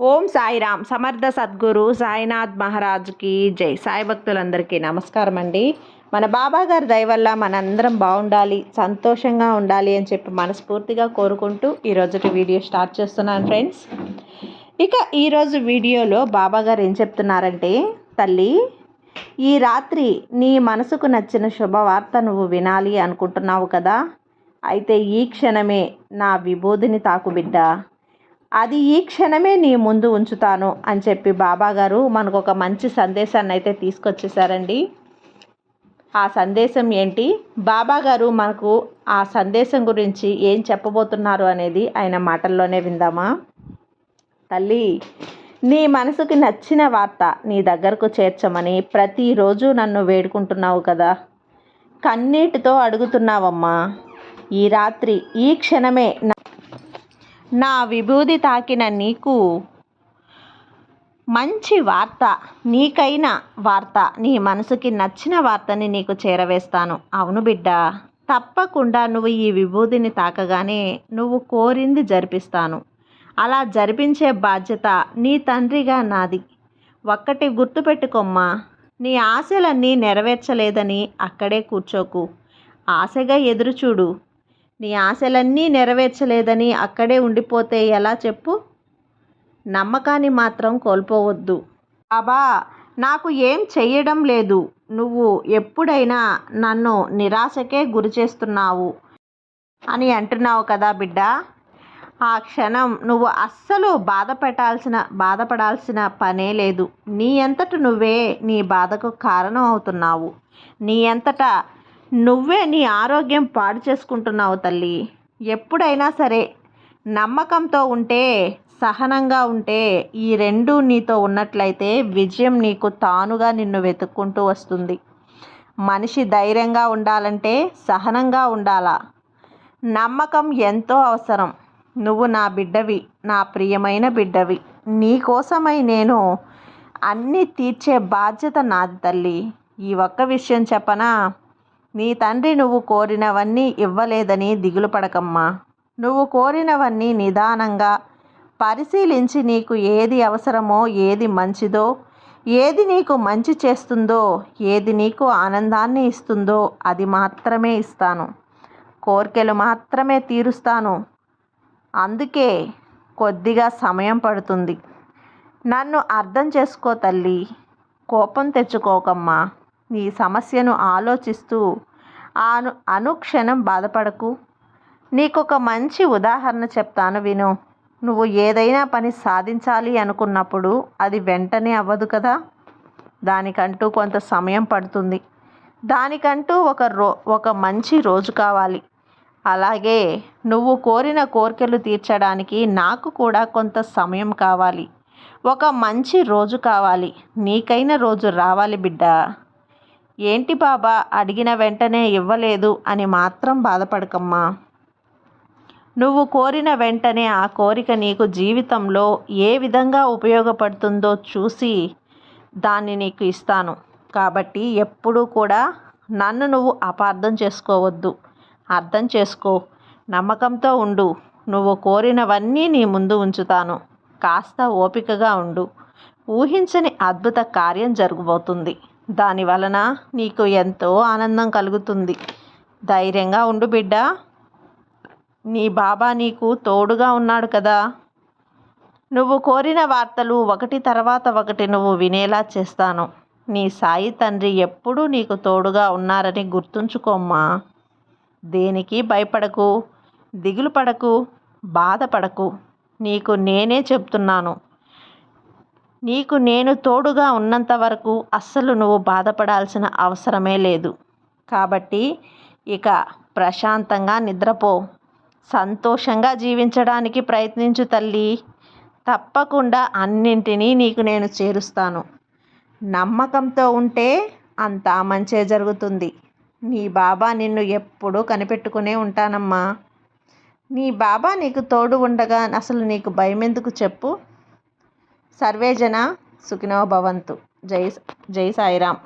ఓం సాయిరామ్ సమర్థ సద్గురు సాయినాథ్ మహారాజ్కి జై. సాయి భక్తులందరికీ నమస్కారం అండి మన బాబా గారి దయ వల్ల మనందరం బాగుండాలి సంతోషంగా ఉండాలి అని చెప్పి మనస్ఫూర్తిగా కోరుకుంటూ ఈరోజు వీడియో స్టార్ట్ చేస్తున్నాను ఫ్రెండ్స్. ఇక ఈరోజు వీడియోలో బాబా గారు ఏం చెప్తున్నారంటే తల్లి ఈ రాత్రి నీ మనసుకు నచ్చిన శుభవార్త నువ్వు వినాలి అనుకుంటున్నావు కదా? అయితే ఈ క్షణమే నా విభూదిని తాకు బిడ్డ. అది ఈ క్షణమే నీ ముందు ఉంచుతాను అని చెప్పి బాబాగారు మనకు ఒక మంచి సందేశాన్ని అయితే తీసుకొచ్చేసారండి ఆ సందేశం ఏంటి? బాబాగారు మనకు ఆ సందేశం గురించి ఏం చెప్పబోతున్నారు అనేది ఆయన మాటల్లోనే విందామా? తల్లి నీ మనసుకి నచ్చిన వార్త నీ దగ్గరకు చేర్చమని ప్రతిరోజు నన్ను వేడుకుంటున్నావు కదా. కన్నీటితో అడుగుతున్నావమ్మా. ఈ రాత్రి ఈ క్షణమే నా విభూది తాకిన నీకు మంచి వార్త నీకైన వార్త నీ మనసుకి నచ్చిన వార్తని నీకు చేరవేస్తాను. అవును బిడ్డ తప్పకుండా నువ్వు ఈ విభూదిని తాకగానే నువ్వు కోరింది జరిపిస్తాను. అలా జరిపించే బాధ్యత నీ తండ్రిగా నాది. ఒక్కటి గుర్తుపెట్టుకోమ్మా నీ ఆశలన్నీ నెరవేర్చలేదని అక్కడే కూర్చోకు. ఆశగా ఎదురుచూడు నీ ఆశలన్నీ నెరవేర్చలేదని అక్కడే ఉండిపోతే ఎలా చెప్పు? నమ్మకాన్ని మాత్రం కోల్పోవద్దు. బాబా నాకు ఏం చెయ్యడం లేదు. నువ్వు ఎప్పుడైనా నన్ను నిరాశకే గురి చేస్తున్నావు అని అంటున్నావు కదా బిడ్డ. ఆ క్షణం నువ్వు అస్సలు బాధపెట్టాల్సిన బాధపడాల్సిన పనే లేదు. నీ అంతట నువ్వే నీ బాధకు కారణం అవుతున్నావు. నీ అంతటా నువ్వే నీ ఆరోగ్యం పాడు చేసుకుంటున్నావు తల్లి. ఎప్పుడైనా సరే నమ్మకంతో ఉంటే సహనంగా ఉంటే ఈ రెండు నీతో ఉన్నట్లయితే విజయం నీకు తానుగా నిన్ను వెతుక్కుంటూ వస్తుంది. మనిషి ధైర్యంగా ఉండాలంటే సహనంగా ఉండాలా? నమ్మకం ఎంతో అవసరం. నువ్వు నా బిడ్డవి నా ప్రియమైన బిడ్డవి. నీ కోసమై నేను అన్నీ తీర్చే బాధ్యత నాది తల్లి. ఈ ఒక్క విషయం చెప్పనా? నీ తండ్రి నువ్వు కోరినవన్నీ ఇవ్వలేదని దిగులు పడకమ్మా. నువ్వు కోరినవన్నీ నిదానంగా పరిశీలించి నీకు ఏది అవసరమో ఏది మంచిదో ఏది నీకు మంచి చేస్తుందో ఏది నీకు ఆనందాన్ని ఇస్తుందో అది మాత్రమే ఇస్తాను. కోరికలు మాత్రమే తీరుస్తాను. అందుకే కొద్దిగా సమయం పడుతుంది. నన్ను అర్థం చేసుకో తల్లి. కోపం తెచ్చుకోకమ్మా. నీ సమస్యను ఆలోచిస్తూ అను అనుక్షణం బాధపడకు. నీకు ఒక మంచి ఉదాహరణ చెప్తాను విను. నువ్వు ఏదైనా పని సాధించాలి అనుకున్నప్పుడు అది వెంటనే అవ్వదు కదా? దానికంటూ కొంత సమయం పడుతుంది. దానికంటూ ఒక రో ఒక మంచి రోజు కావాలి. అలాగే నువ్వు కోరిన కోరికలు తీర్చడానికి నాకు కూడా కొంత సమయం కావాలి. ఒక మంచి రోజు కావాలి. నీకైన రోజు రావాలి బిడ్డ. ఏంటి బాబా అడిగిన వెంటనే ఇవ్వలేదు అని మాత్రం బాధపడకమ్మా. నువ్వు కోరిన వెంటనే ఆ కోరిక నీకు జీవితంలో ఏ విధంగా ఉపయోగపడుతుందో చూసి దాన్ని నీకు ఇస్తాను. కాబట్టి ఎప్పుడూ కూడా నన్ను నువ్వు అపార్థం చేసుకోవద్దు. అర్థం చేసుకో. నమ్మకంతో ఉండు. నువ్వు కోరినవన్నీ నీ ముందు ఉంచుతాను. కాస్త ఓపికగా ఉండు. ఊహించని అద్భుత కార్యం జరగబోతుంది. దాని వలన నీకు ఎంతో ఆనందం కలుగుతుంది. ధైర్యంగా ఉండు బిడ్డ. నీ బాబా నీకు తోడుగా ఉన్నాడు కదా. నువ్వు కోరిన వార్తలు ఒకటి తర్వాత ఒకటి నువ్వు వినేలా చేస్తాను. నీ సాయి తండ్రి ఎప్పుడూ నీకు తోడుగా ఉన్నారని గుర్తుంచుకోమ్మా. దేనికి భయపడకు దిగులు పడకు బాధపడకు. నీకు నేనే చెప్తున్నాను. నీకు నేను తోడుగా ఉన్నంత వరకు అస్సలు నువ్వు బాధపడాల్సిన అవసరమే లేదు. కాబట్టి ఇక ప్రశాంతంగా నిద్రపో. సంతోషంగా జీవించడానికి ప్రయత్నించు తల్లి. తప్పకుండా అన్నింటినీ నీకు నేను చేరుస్తాను. నమ్మకంతో ఉంటే అంతా మంచే జరుగుతుంది. నీ బాబా నిన్ను ఎప్పుడూ కనిపెట్టుకునే ఉంటానమ్మా. నీ బాబా నీకు తోడు ఉండగా అసలు నీకు భయం ఎందుకు చెప్పు? సర్వేజన సుఖినో భవంతు. జై జై సాయిరామ్.